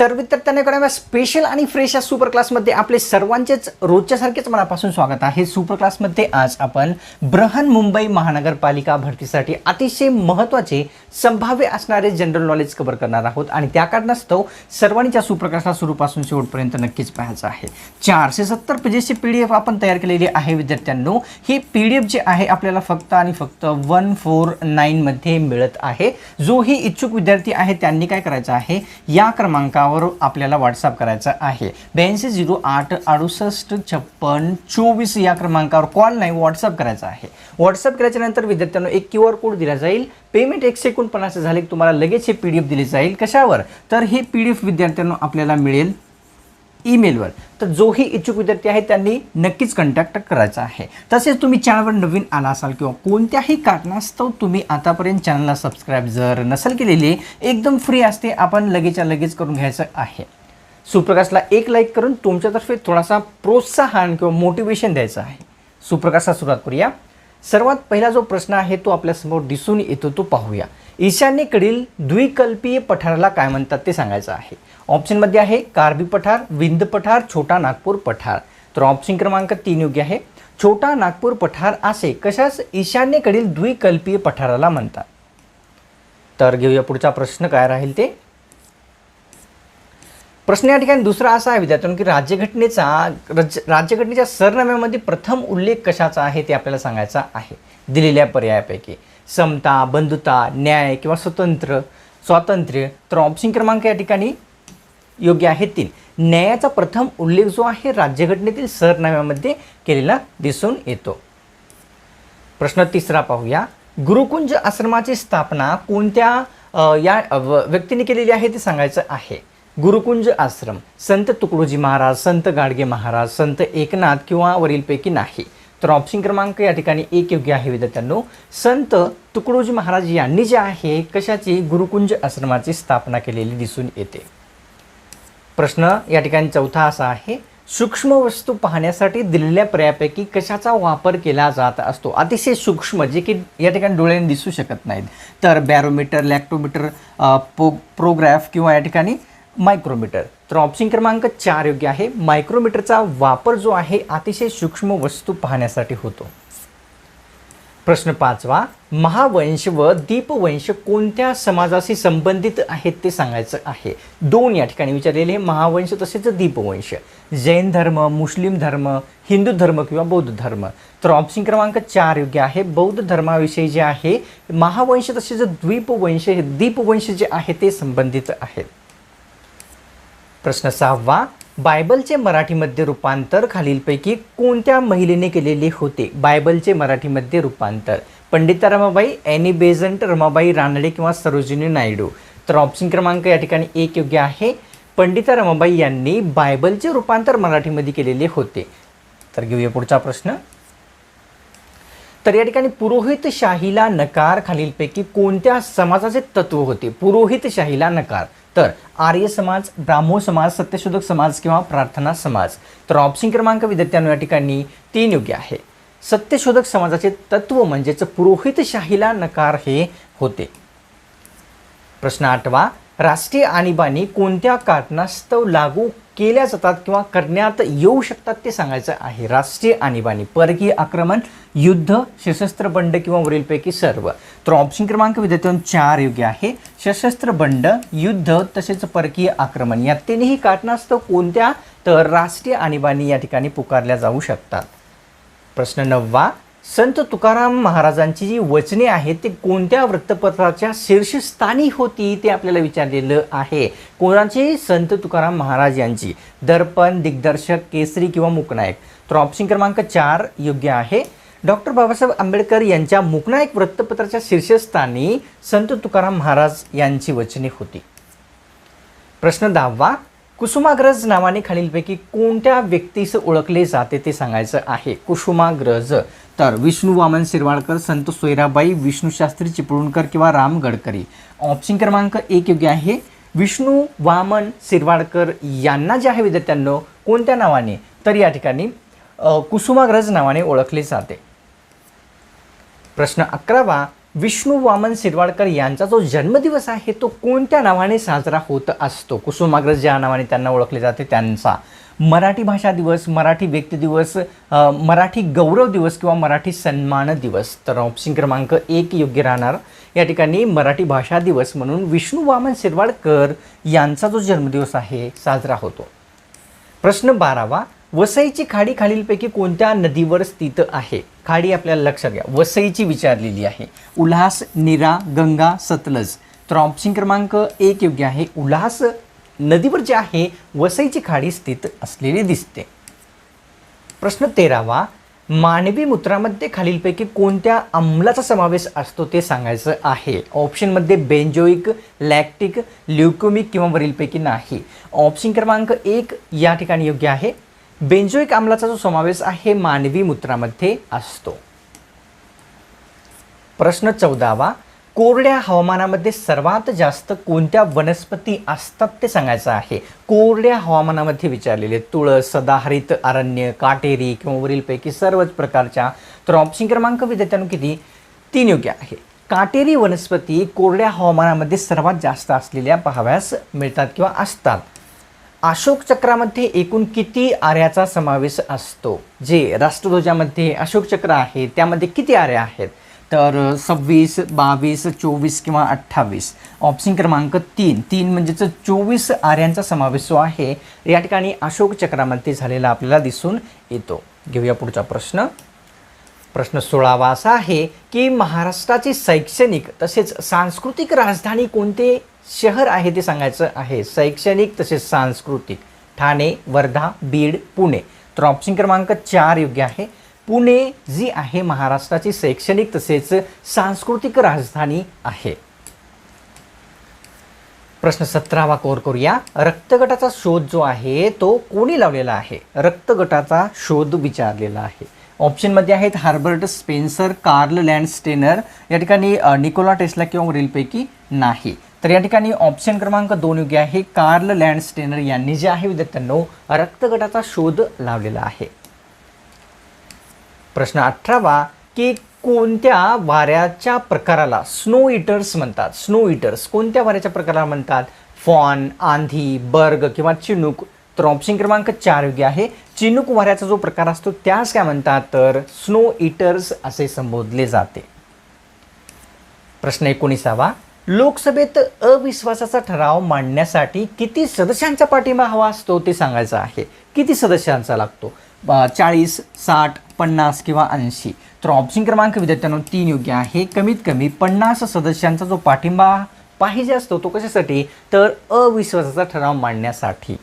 तर विद्यार्थ्यांना स्पेशल आणि फ्रेश या सुपर क्लासमध्ये आपले सर्वांचेच रोजच्यासारखेच मनापासून स्वागत आहे. सुपर क्लासमध्ये आज आपण ब्रहन मुंबई महानगरपालिका भरतीसाठी अतिशय महत्त्वाचे संभाव्य असणारे जनरल नॉलेज कव्हर करणार आहोत. आणि त्या कारणास्तव सर्वांनी त्या सुपर क्लासला सुरूपासून शेवटपर्यंत नक्कीच पाहायचं आहे. चारशे सत्तर पेजेसची पी डी एफ आपण तयार केलेली आहे विद्यार्थ्यांनो. ही पी डी एफ जी आहे आपल्याला फक्त आणि फक्त वन फोर नाईनमध्ये मिळत आहे. जोही इच्छुक विद्यार्थी आहे त्यांनी काय करायचं आहे? या क्रमांकावर आपल्याला व्हॉट्सअप करायचा आहे. ब्याऐंशी झिरो आठ अडुसष्ट छप्पन चोवीस या क्रमांकावर कॉल नाही व्हॉट्सअप करायचा आहे. व्हॉट्सअप केल्याच्यानंतर विद्यार्थ्यांना एक क्यू आर कोड दिला जाईल. पेमेंट एकशे एकोणपन्नास झाले की तुम्हाला लगेच हे पी डी एफ दिली जाईल. कशावर? तर हे पी डी एफ विद्यार्थ्यांना आपल्याला मिळेल ईमेलवर. तर जोही इच्छुक विद्यार्थी आहे त्यांनी नक्कीच कॉन्टॅक्ट करायचा आहे. तसेच तुम्ही चॅनलवर नवीन आला असाल किंवा कोणत्याही कारणास्तव तुम्ही आतापर्यंत चॅनलला सबस्क्राईब जर नसेल केलेली एकदम फ्री असते आपण लगेचच्या लगेच करून घ्यायचं आहे. सुप्रकाशला एक लाईक करून तुमच्यातर्फे थोडासा प्रोत्साहन किंवा मोटिवेशन द्यायचं आहे. सुप्रकाशला सुरुवात करूया. सर्वात पहिला जो प्रश्न आहे तो आपल्यासमोर दिसून येतो तो पाहूया. ईशान्येकडील द्विकल्पीय पठाराला काय म्हणतात ते सांगायचं आहे. ऑप्शनमध्ये आहे कार्बी पठार विंद पठार छोटा नागपूर पठार. तर ऑप्शन क्रमांक तीन योग्य आहे. छोटा नागपूर पठार असे कशास ईशान्येकडील द्विकल्पीय पठाराला म्हणतात? तर घेऊया पुढचा प्रश्न काय राहील ते? प्रश्न या ठिकाणी दुसरा असा आहे विद्यार्थ्यांनो की राज्यघटनेचा रज राज्यघटनेच्या सरनाम्यामध्ये प्रथम उल्लेख कशाचा आहे ते आपल्याला सांगायचा आहे. दिलेल्या पर्यायापैकी. समता बंधुता न्याय किंवा स्वतंत्र स्वातंत्र्य. तर ऑप्शन क्रमांक या ठिकाणी योग्य आहे तीन. न्यायाचा प्रथम उल्लेख जो आहे राज्यघटनेतील सरनाम्यामध्ये केलेला दिसून येतो. प्रश्न तिसरा पाहूया. गुरुकुंज आश्रमाची स्थापना कोणत्या या व- व्यक्तीने केलेली आहे ते सांगायचं आहे. गुरुकुंज आश्रम संत तुकडोजी महाराज संत गाडगे महाराज संत एकनाथ किंवा वरीलपैकी नाही. तर ऑप्शन क्रमांक या ठिकाणी एक योग्य आहे विद्यार्थ्यांनो. संत तुकडोजी महाराज यांनी जे आहे कशाची? गुरुकुंज आश्रमाची स्थापना केलेली दिसून येते. प्रश्न या ठिकाणी चौथा असा आहे सूक्ष्म वस्तू पाहण्यासाठी दिलेल्या पर्यापैकी कशाचा वापर केला जात असतो? अतिशय सूक्ष्म जे की या ठिकाणी डोळ्याने दिसू शकत नाहीत. तर बॅरोमीटर लॅक्टोमीटर पो प्रोग्राफ किंवा या ठिकाणी मायक्रोमीटर. तर ऑप्शन क्रमांक चार योग्य आहे. मायक्रोमीटरचा वापर जो आहे अतिशय सूक्ष्म वस्तू पाहण्यासाठी होतो. प्रश्न पाचवा महावंश व दीपवंश कोणत्या समाजाशी संबंधित आहेत ते सांगायचं आहे. दोन या ठिकाणी विचारलेले महावंश तसेच दीपवंश. जैन धर्म मुस्लिम धर्म हिंदू धर्म किंवा बौद्ध धर्म. तर ऑप्शन क्रमांक चार योग्य आहे. बौद्ध धर्माविषयी जे आहे महावंश तसेच द्वीपवंश हे दीपवंश जे आहे ते संबंधित आहेत. प्रश्न सहावा बायबलचे मराठीमध्ये रूपांतर खालीलपैकी कोणत्या महिलेने केलेले होते? बायबलचे मराठीमध्ये रूपांतर. पंडिता रमाबाई एनी बेझंट रमाबाई रानडे किंवा सरोजिनी नायडू. तर ऑप्शन क्रमांक या ठिकाणी एक योग्य आहे. पंडिता रमाबाई यांनी बायबलचे रूपांतर मराठीमध्ये केलेले होते. तर घेऊया पुढचा प्रश्न. तर या ठिकाणी पुरोहितशाहीला नकार खालीलपैकी कोणत्या समाजाचे तत्व होते? पुरोहितशाहीला नकार. तर आर्य समाज ब्राह्मो समाज सत्यशोधक समाज किंवा प्रार्थना समाज. तर ऑप्शन क्रमांक विद्यार्थ्यांनो या ठिकाणी तीन योग्य आहे. सत्यशोधक समाजाचे तत्व म्हणजेच पुरोहितशाहीला नकार हे होते. प्रश्न आठवा राष्ट्रीय आणीबाणी कोणत्या कारणास्तव लागू केल्या जातात किंवा करण्यात येऊ शकतात ते सांगायचं आहे. राष्ट्रीय आणीबाणी परकीय आक्रमण युद्ध सशस्त्र बंड किंवा वरीलपैकी सर्व. तर ऑप्शन क्रमांक विद्यार्थ्यांनो चार योग्य आहे. सशस्त्र बंड युद्ध तसेच परकीय आक्रमण या तिन्ही कारणास्तव कोणत्या तर राष्ट्रीय आणीबाणी या ठिकाणी पुकारल्या जाऊ शकतात. प्रश्न नववा संत तुकाराम महाराजांची जी वचने आहेत ते कोणत्या वृत्तपत्राच्या शीर्षस्थानी होती ते आपल्याला विचारलेलं आहे. कोणाची? संत तुकाराम महाराज यांची. दर्पण दिग्दर्शक केसरी किंवा मुकनायक. तर ऑप्शन क्रमांक चार योग्य आहे. डॉक्टर बाबासाहेब आंबेडकर यांच्या मुकनायक वृत्तपत्राच्या शीर्षस्थानी संत तुकाराम महाराज यांची वचने होती. प्रश्न दहावा. कुसुमाग्रज नावाने खालीलपैकी कोणत्या व्यक्तीस ओळखले जाते ते सांगायचं आहे. कुसुमाग्रज. तर विष्णू वामन शिरवाडकर संत सोयराबाई विष्णू शास्त्री चिपळूणकर किंवा राम गडकरी. ऑप्शन क्रमांक एक योग्य आहे. विष्णू वामन शिरवाडकर यांना जे आहे विद्यार्थ्यांनो कोणत्या नावाने? तर या ठिकाणी कुसुमाग्रज नावाने ओळखले जाते. प्रश्न अकरावा. विष्णू वामन शिरवाडकर यांचा जो जन्मदिवस आहे तो कोणत्या नावाने साजरा होत असतो? कुसुमाग्रज ज्या नावाने त्यांना ओळखले जाते त्यांचा. मराठी भाषा दिवस मराठी व्यक्ती दिवस मराठी गौरव दिवस किंवा मराठी सन्मान दिवस. तर ऑप्शन क्रमांक एक योग्य राहणार. या ठिकाणी मराठी भाषा दिवस म्हणून विष्णू वामन शिरवाडकर यांचा जो जन्मदिवस आहे साजरा होतो. प्रश्न बारावा वसईची खाडी खालीलपैकी कोणत्या नदीवर स्थित आहे? खाडी आपल्याला लक्षात घ्या. वसईची विचारलेली आहे. उल्हास निरा गंगा सतलज. तर ऑप्शन क्रमांक एक योग्य आहे. उल्हास नदीवर जे आहे वसईची खाडी स्थित असलेली दिसते. प्रश्न तेरावा मानवी मूत्रामध्ये खालीलपैकी कोणत्या आम्लाचा समावेश असतो ते सांगायचं आहे. ऑप्शनमध्ये बेंजोइक लॅक्टिक ल्युकोमिक किंवा वरीलपैकी नाही. ऑप्शन क्रमांक एक या ठिकाणी योग्य आहे. बेंजोइक आम्लाचा जो समावेश आहे मानवी मूत्रामध्ये असतो. प्रश्न चौदावा कोरड्या हवामानामध्ये सर्वात जास्त कोणत्या वनस्पती असतात ते सांगायचं आहे? कोरड्या हवामानामध्ये विचारलेले तुळस सदाहरित अरण्य काटेरी किंवा वरीलपैकी सर्वच प्रकारच्या तर ऑप्शन क्रमांक विद्यार्थ्यांनो किती? तीन योग्य आहे. काटेरी वनस्पती कोरड्या हवामानामध्ये सर्वात जास्त असलेल्या पाहाव्यास मिळतात किंवा असतात. अशोक चक्रामध्ये एकूण किती आर्याचा समावेश असतो? जे राष्ट्रध्वजामध्ये अशोक चक्र आहे त्यामध्ये किती आर्या आहेत? तर सव्वीस बावीस चोवीस किंवा अठ्ठावीस. ऑप्शन क्रमांक तीन. तीन म्हणजेच चोवीस आर्यांचा समावेश जो आहे या ठिकाणी अशोक चक्रामध्ये झालेला आपल्याला दिसून येतो. घेऊया पुढचा प्रश्न. प्रश्न सोळावा असा आहे की महाराष्ट्राची शैक्षणिक तसेच सांस्कृतिक राजधानी कोणते शहर आहे ते सांगायचं आहे. शैक्षणिक तसेच सांस्कृतिक. ठाणे वर्धा बीड पुणे. तर ऑप्शन क्रमांक चार योग्य आहे. पुणे जी आहे महाराष्ट्राची शैक्षणिक तसेच सांस्कृतिक राजधानी आहे. प्रश्न सतरावा कोर करूया. रक्तगटाचा शोध जो आहे तो कोणी लावलेला आहे? रक्तगटाचा शोध विचारलेला आहे. ऑप्शनमध्ये आहेत Herbert Spencer Karl Landsteiner या ठिकाणी निकोला टेस्ला किंवा वरीलपैकी नाही. तर या ठिकाणी ऑप्शन क्रमांक दोन योग्य आहे. कार्ल लँड स्टेनर यांनी जे आहे विद्यार्थ्यांनो रक्तगटाचा शोध लावलेला आहे. प्रश्न अठरावा की कोणत्या वाऱ्याच्या प्रकाराला स्नो इटर्स म्हणतात? स्नो इटर्स कोणत्या वाऱ्याच्या प्रकाराला म्हणतात? फॉन आंधी बर्ग किंवा चिनूक. तर ऑप्शन क्रमांक चार योग्य आहे. चिनूक वाऱ्याचा जो प्रकार असतो त्यास काय म्हणतात? तर स्नो इटर्स असे संबोधले जाते. प्रश्न एकोणीसावा लोकसभेत अविश्वासाचा ठराव मांडण्यासाठी किती सदस्यांचा पाठिंबा हवा असतो ते सांगायचं आहे. किती सदस्यांचा लागतो? चाळीस साठ पन्नास किंवा ऐंशी. तर ऑप्शन क्रमांक विद्यार्थ्यांनो तीन योग्य आहे. कमीत कमी पन्नास सदस्यांचा जो पाठिंबा पाहिजे असतो तो कशासाठी? तर अविश्वासाचा ठराव मांडण्यासाठी.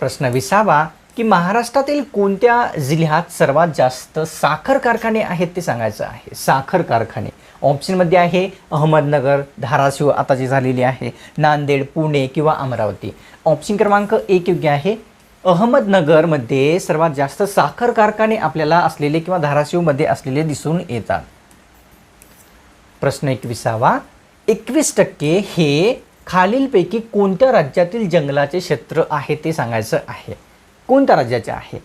प्रश्न विसावा की महाराष्ट्रातील कोणत्या जिल्ह्यात सर्वात जास्त साखर कारखाने आहेत ते सांगायचं आहे. साखर कारखाने. ऑप्शनमध्ये आहे अहमदनगर धाराशिव आता जी झालेली आहे. नांदेड पुणे किंवा अमरावती. ऑप्शन क्रमांक एक योग्य आहे अहमदनगरमध्ये सर्वात जास्त साखर कारखाने आपल्याला असलेले किंवा धाराशिवमध्ये असलेले दिसून येतात. प्रश्न एकविसावा. एकवीस टक्के हे खालीलपैकी कोणत्या राज्यातील जंगलाचे क्षेत्र आहे ते सांगायचं आहे. कोणत्या राज्याचे आहे?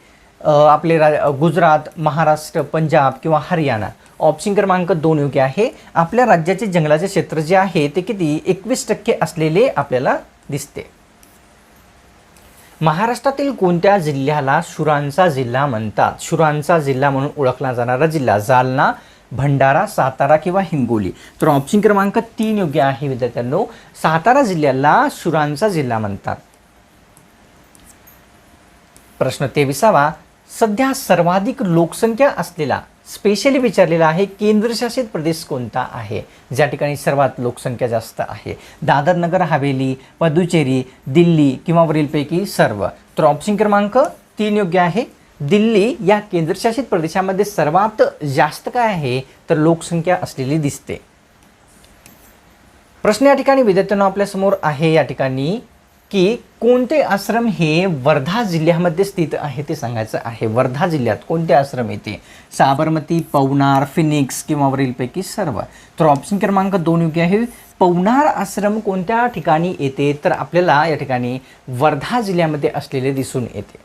आपले रा गुजरात महाराष्ट्र पंजाब किंवा हरियाणा. ऑप्शन क्रमांक दोन योग्य आहे. आपल्या राज्याचे जंगलाचे क्षेत्र जे आहे ते किती? एकवीस टक्के असलेले आपल्याला दिसते. महाराष्ट्रातील कोणत्या जिल्ह्याला शुरांचा जिल्हा म्हणतात? शुरांचा जिल्हा म्हणून ओळखला जाणारा जिल्हा जालना भंडारा सातारा किंवा हिंगोली. तर ऑप्शन क्रमांक तीन योग्य आहे विद्यार्थ्यांनो. सातारा जिल्ह्याला शुरांचा जिल्हा म्हणतात. प्रश्न तेविसावा. सध्या सर्वाधिक लोकसंख्या असलेला स्पेशली विचारलेलं आहे केंद्रशासित प्रदेश कोणता आहे? ज्या ठिकाणी सर्वात लोकसंख्या जास्त आहे दादर नगर हवेली पदुचेरी दिल्ली किंवा वरीलपैकी सर्व? तर ऑप्शन क्रमांक तीन योग्य आहे. दिल्ली या केंद्रशासित प्रदेशामध्ये सर्वात जास्त काय आहे? तर लोकसंख्या असलेली दिसते. प्रश्न या ठिकाणी विद्यार्थ्यांना आपल्यासमोर आहे. या ठिकाणी की कोणते आश्रम हे वर्धा जिल्ह्यामध्ये स्थित आहे ते सांगायचं आहे. वर्धा जिल्ह्यात कोणते आश्रम येते साबरमती पवनार फिनिक्स किंवा वरीलपैकी सर्व. तर ऑप्शन क्रमांक दोन योग्य आहे. पवनार आश्रम कोणत्या ठिकाणी येते? तर आपल्याला या ठिकाणी वर्धा जिल्ह्यामध्ये असलेले दिसून येते.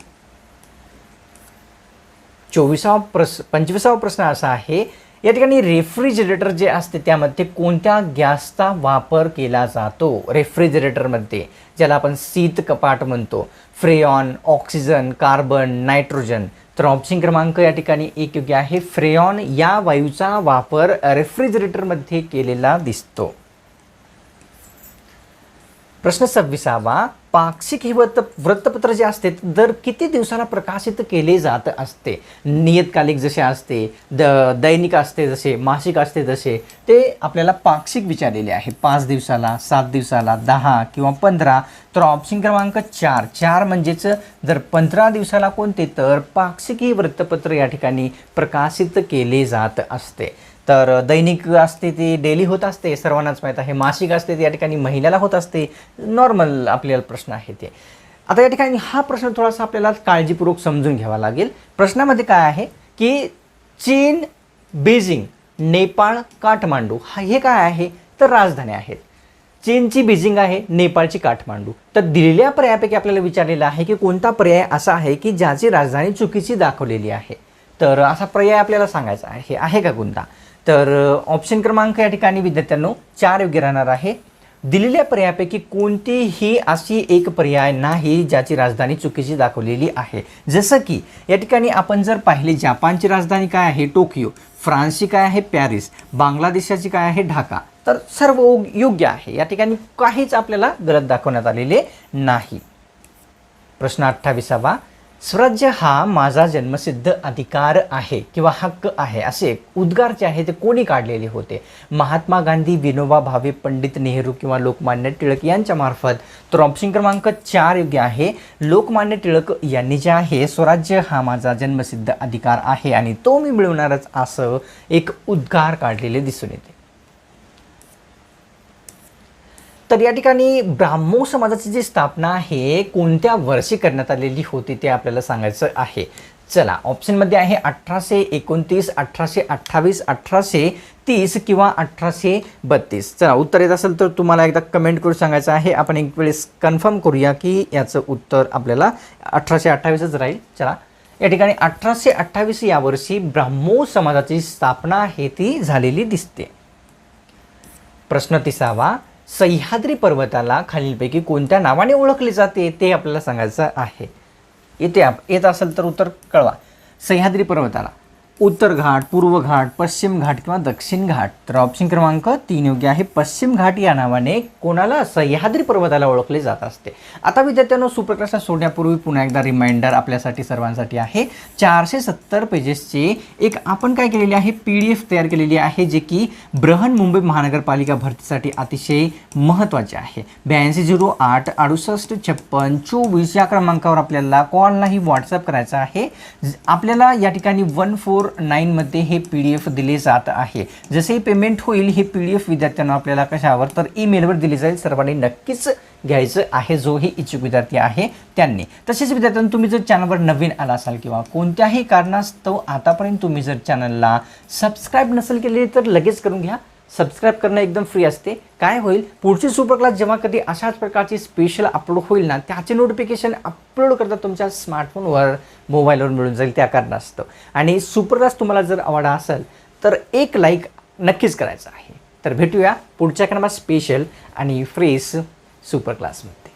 चोवीसावा प्रश्न पंचवीसावा प्रश्न असा आहे या ठिकाणी रेफ्रिजरेटर जे असते त्यामध्ये कोणत्या गॅसचा वापर केला जातो? रेफ्रिजरेटरमध्ये ज्याला आपण शीत कपाट म्हणतो फ्रेऑन ऑक्सिजन कार्बन नायट्रोजन. तर ऑप्शन क्रमांक या ठिकाणी एक योग्य आहे. फ्रेऑन या वायूचा वापर रेफ्रिजरेटरमध्ये केलेला दिसतो. प्रश्न सव्वीसावा पाक्षिक हे वृत्त वृत्तपत्र जे असते दर किती दिवसाला प्रकाशित केले जात असते? नियतकालिक जसे असते द दैनिक असते जसे मासिक असते जसे ते आपल्याला पाक्षिक विचारलेले आहे पाच दिवसाला सात दिवसाला दहा किंवा पंधरा तर ऑप्शन क्रमांक चार. चार म्हणजेच जर पंधरा दिवसाला कोणते तर पाक्षिक ही वृत्तपत्र या ठिकाणी प्रकाशित केले जात असते. तर दैनिक असते ती डेली होत असते सर्वांनाच माहीत आहे. मासिक असते ती या ठिकाणी महिन्याला होत असते. नॉर्मल आपल्याला प्रश्न आहे ते. आता या ठिकाणी हा प्रश्न थोडासा आपल्याला काळजीपूर्वक समजून घ्यावा लागेल. प्रश्नामध्ये काय आहे की चीन बीजिंग नेपाळ काठमांडू हा हे काय आहे? तर राजधानी आहेत. चीनची बीजिंग आहे नेपाळची काठमांडू. तर दिलेल्या पर्यायापैकी आपल्याला विचारलेलं आहे की कोणता पर्याय असा आहे की ज्याची राजधानी चुकीची दाखवलेली आहे? तर असा पर्याय आपल्याला सांगायचा आहे. आहे का कोणता तर ऑप्शन क्रमांक या ठिकाणी विद्यार्थ्यांनो चार योग्य राहणार आहे. दिलेल्या पर्यायापैकी कोणतीही अशी एक पर्याय नाही ज्याची राजधानी चुकीची दाखवलेली आहे. जसं की या ठिकाणी आपण जर पाहिले जपानची राजधानी काय आहे? टोकियो. फ्रान्सची काय आहे? पॅरिस. बांगलादेशाची काय आहे? ढाका. तर सर्व योग्य आहे. या ठिकाणी काहीच आपल्याला गलत दाखवण्यात आलेले नाही. प्रश्न अठ्ठावीसावा. स्वराज्य हा माझा जन्मसिद्ध अधिकार आहे किंवा हक्क आहे असे उद्गार जे आहे ते कोणी काढलेले होते? महात्मा गांधी विनोबा भावे पंडित नेहरू किंवा लोकमान्य टिळक यांच्या मार्फत तर ऑप्शन क्रमांक चार योग्य आहे. लोकमान्य टिळक यांनी जे आहे स्वराज्य हा माझा जन्मसिद्ध अधिकार आहे आणि तो मी मिळवणारच असं एक उद्गार काढलेले दिसून येते. तर या ठिकाणी ब्राह्मो समाजाची जी स्थापना आहे कोणत्या वर्षी करण्यात आलेली होती ते आपल्याला सांगायचं आहे. चला ऑप्शनमध्ये आहे अठराशे एकोणतीस अठराशे अठ्ठावीस अठराशे तीस किंवा अठराशे बत्तीस. चला उत्तर येत असेल तर तुम्हाला एकदा कमेंट करून सांगायचं आहे. आपण एक वेळेस कन्फर्म करूया की याचं उत्तर आपल्याला अठराशे अठ्ठावीसच राहील. चला या ठिकाणी अठराशे अठ्ठावीस या वर्षी ब्राह्मो समाजाची स्थापना आहे ती झालेली दिसते. प्रश्न तिसावा सह्याद्री पर्वताला खालीलपैकी कोणत्या नावाने ओळखले जाते ते आपल्याला सांगायचं आहे. येते आप येत असेल तर उत्तर कळवा. सह्याद्री पर्वताला. उत्तर घाट पूर्व घाट पश्चिम घाट किंवा दक्षिण घाट. तर ऑप्शन क्रमांक तीन योग्य आहे. पश्चिम घाट या नावाने कोणाला सह्याद्री पर्वताला ओळखले जात असते. आता विद्यार्थ्यांनो सुप्रकाशन सोडण्यापूर्वी पुन्हा एकदा रिमाइंडर आपल्यासाठी सर्वांसाठी आहे. चारशे सत्तर पेजेसचे एक आपण काय केलेले आहे? पी डी एफ तयार केलेली आहे जे की ब्रहन मुंबई महानगरपालिका भरतीसाठी अतिशय महत्त्वाचे आहे. ब्याऐंशी झिरो आठ अडुसष्ट छप्पन चोवीस या क्रमांकावर आपल्याला कॉललाही व्हॉट्सअप करायचा आहे. आपल्याला या ठिकाणी वन फोर नाईनमध्ये हे पी डी एफ दिले जात आहे. जसे पेमेंट होईल हे पी डी एफ विद्यार्थ्यांना आपल्याला कशावर तर ईमेलवर दिली जाईल. सर्वांनी नक्कीच घ्यायचं आहे जो ही इच्छुक विद्यार्थी आहे त्यांनी. तसेच विद्यार्थ्यांना तुम्ही जर चॅनलवर नवीन आला असाल किंवा कोणत्याही कारणास्तव आतापर्यंत तुम्ही जर चॅनलला सबस्क्राईब नसेल केले तर लगेच करून घ्या. सबस्क्राईब करणं एकदम फ्री असते. काय होईल? पुढची सुपर क्लास जेव्हा कधी अशाच प्रकारची स्पेशल अपलोड होईल ना त्याचे नोटिफिकेशन अपलोड करता तुमच्या स्मार्टफोनवर मोबाईलवर मिळून जाईल त्या कारणास्तव. आणि सुपर क्लास तुम्हाला जर आवडा असेल तर एक लाईक नक्कीच करायचं आहे. तर भेटूया पुढच्या क्रमात स्पेशल आणि फ्रेश सुपर क्लासमध्ये